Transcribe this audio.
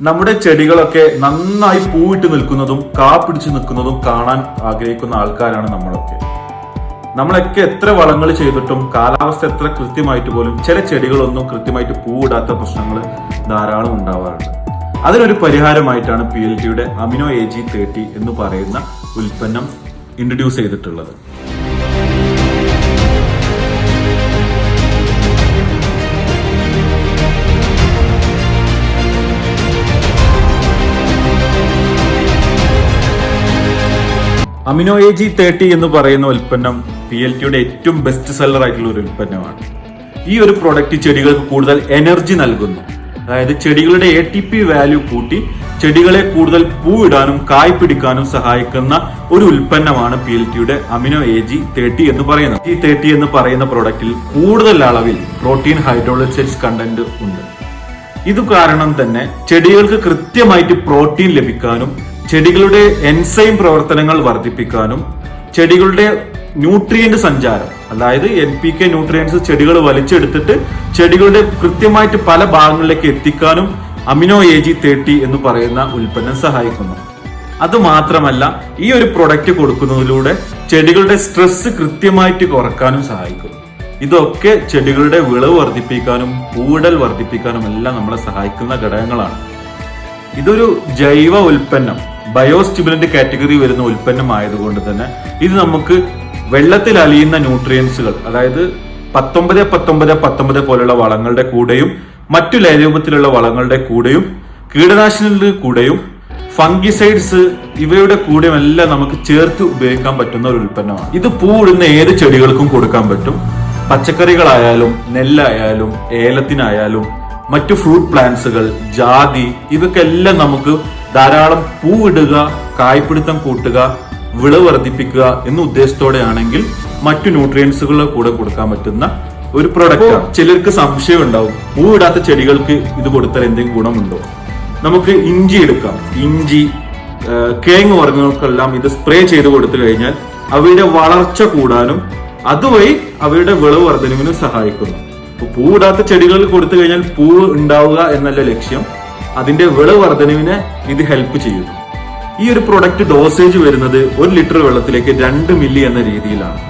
നമ്മുടെ ചെടികളൊക്കെ നന്നായി പൂവിട്ട് നിൽക്കുന്നതും കാ പിടിച്ച് നിൽക്കുന്നതും കാണാൻ ആഗ്രഹിക്കുന്ന ആൾക്കാരാണ് നമ്മളൊക്കെ. നമ്മളൊക്കെ എത്ര വളങ്ങൾ ചെയ്തിട്ടും കാലാവസ്ഥ എത്ര കൃത്യമായിട്ട് പോലും ചില ചെടികളൊന്നും കൃത്യമായിട്ട് പൂവിടാത്ത പ്രശ്നങ്ങൾ ധാരാളം ഉണ്ടാവാറുണ്ട്. അതിനൊരു പരിഹാരമായിട്ടാണ് പി എൽ ടിയുടെ അമിനോ എ ജി തേർട്ടി എന്ന് പറയുന്ന ഉൽപ്പന്നം ഇൻട്രൊഡ്യൂസ് ചെയ്തിട്ടുള്ളത്. അമിനോ എ ജി തേർട്ടി എന്ന് പറയുന്ന ഉൽപ്പന്നം പി എൽ ടിയുടെ ഏറ്റവും ബെസ്റ്റ് സെല്ലർ ആയിട്ടുള്ള ഒരു ഉൽപ്പന്നമാണ്. ഈ ഒരു പ്രോഡക്റ്റ് ചെടികൾക്ക് കൂടുതൽ എനർജി നൽകുന്നു. അതായത് ചെടികളുടെ എ ടി പി വാല്യൂ കൂട്ടി ചെടികളെ കൂടുതൽ പൂവിടാനും കായ് പിടിക്കാനും സഹായിക്കുന്ന ഒരു ഉൽപ്പന്നമാണ് പി എൽ ടിയുടെ അമിനോ എ ജി തേർട്ടി എന്ന് പറയുന്നത്. ജി തേർട്ടി എന്ന് പറയുന്ന പ്രോഡക്റ്റിൽ കൂടുതൽ അളവിൽ പ്രോട്ടീൻ ഹൈഡ്രോളിസൈഡ്സ് കണ്ടന്റ് ഉണ്ട്. ഇത് കാരണം തന്നെ ചെടികൾക്ക് കൃത്യമായിട്ട് പ്രോട്ടീൻ ലഭിക്കാനും ചെടികളുടെ എൻസൈം പ്രവർത്തനങ്ങൾ വർദ്ധിപ്പിക്കാനും ചെടികളുടെ ന്യൂട്രിയന്റ് സഞ്ചാരം അതായത് എൻ പി കെ ന്യൂട്രിയൻസ് ചെടികൾ വലിച്ചെടുത്തിട്ട് ചെടികളുടെ കൃത്യമായിട്ട് പല ഭാഗങ്ങളിലേക്ക് എത്തിക്കാനും അമിനോ എ ജി തേർട്ടി എന്ന് പറയുന്ന ഉൽപ്പന്നം സഹായിക്കുന്നു. അത് മാത്രമല്ല ഈ ഒരു പ്രൊഡക്റ്റ് കൊടുക്കുന്നതിലൂടെ ചെടികളുടെ സ്ട്രെസ് കൃത്യമായിട്ട് കുറക്കാനും സഹായിക്കും. ഇതൊക്കെ ചെടികളുടെ വിളവ് വർദ്ധിപ്പിക്കാനും പൂവിടൽ വർദ്ധിപ്പിക്കാനും എല്ലാം നമ്മളെ സഹായിക്കുന്ന ഘടകങ്ങളാണ്. ഇതൊരു ജൈവ ഉൽപ്പന്നം. ബയോസ്റ്റിമുലന്റ് കാറ്റഗറി വരുന്ന ഉൽപ്പന്നമായതുകൊണ്ട് തന്നെ ഇത് നമുക്ക് വെള്ളത്തിൽ അലിയുന്ന ന്യൂട്രിയൻസുകൾ അതായത് പത്തൊമ്പത് പത്തൊമ്പത് പത്തൊമ്പത് പോലുള്ള വളങ്ങളുടെ കൂടെയും മറ്റു ലയരൂപത്തിലുള്ള വളങ്ങളുടെ കൂടെയും കീടനാശിനികളുടെ കൂടെയും ഫംഗിസൈഡ്സ് ഇവയുടെ കൂടെയും എല്ലാം നമുക്ക് ചേർത്ത് ഉപയോഗിക്കാൻ പറ്റുന്ന ഒരു ഉൽപ്പന്നമാണ്. ഇത് പൂവിടുന്ന ഏത് ചെടികൾക്കും കൊടുക്കാൻ പറ്റും. പച്ചക്കറികളായാലും നെല്ലായാലും ഏലത്തിനായാലും മറ്റു ഫ്രൂട്ട് പ്ലാന്റ്സുകൾ ജാതി ഇവക്കെല്ലാം നമുക്ക് ധാരാളം പൂവിടുക കായ്പിടുത്തം കൂട്ടുക വിളവ് വർദ്ധിപ്പിക്കുക എന്ന ഉദ്ദേശത്തോടെയാണെങ്കിൽ മറ്റു ന്യൂട്രിയൻസുകളുടെ കൂടെ കൊടുക്കാൻ പറ്റുന്ന ഒരു പ്രൊഡക്റ്റ് ചിലർക്ക് സംശയം ഉണ്ടാവും. പൂവിടാത്ത ചെടികൾക്ക് ഇത് കൊടുത്താൽ എന്തെങ്കിലും ഗുണമുണ്ടോ? നമുക്ക് ഇഞ്ചി എടുക്കാം. ഇഞ്ചി കേങ്ങ് കിഴങ്ങ് വർഗങ്ങൾക്കെല്ലാം ഇത് സ്പ്രേ ചെയ്ത് കൊടുത്തു കഴിഞ്ഞാൽ അവയുടെ വളർച്ച കൂടാനും അതുവഴി അവയുടെ വിളവ് വർധനവിനും സഹായിക്കുന്നു. പൂവിടാത്ത ചെടികളിൽ കൊടുത്തു കഴിഞ്ഞാൽ പൂവ് ഉണ്ടാവുക എന്നല്ല ലക്ഷ്യം. അതിന്റെ വിളവ് വർധനവിനെ ഇത് ഹെൽപ്പ് ചെയ്യുന്നു. ഈ ഒരു പ്രൊഡക്റ്റ് ഡോസേജ് വരുന്നത് ഒരു ലിറ്റർ വെള്ളത്തിലേക്ക് രണ്ട് മില്ലി എന്ന രീതിയിലാണ്.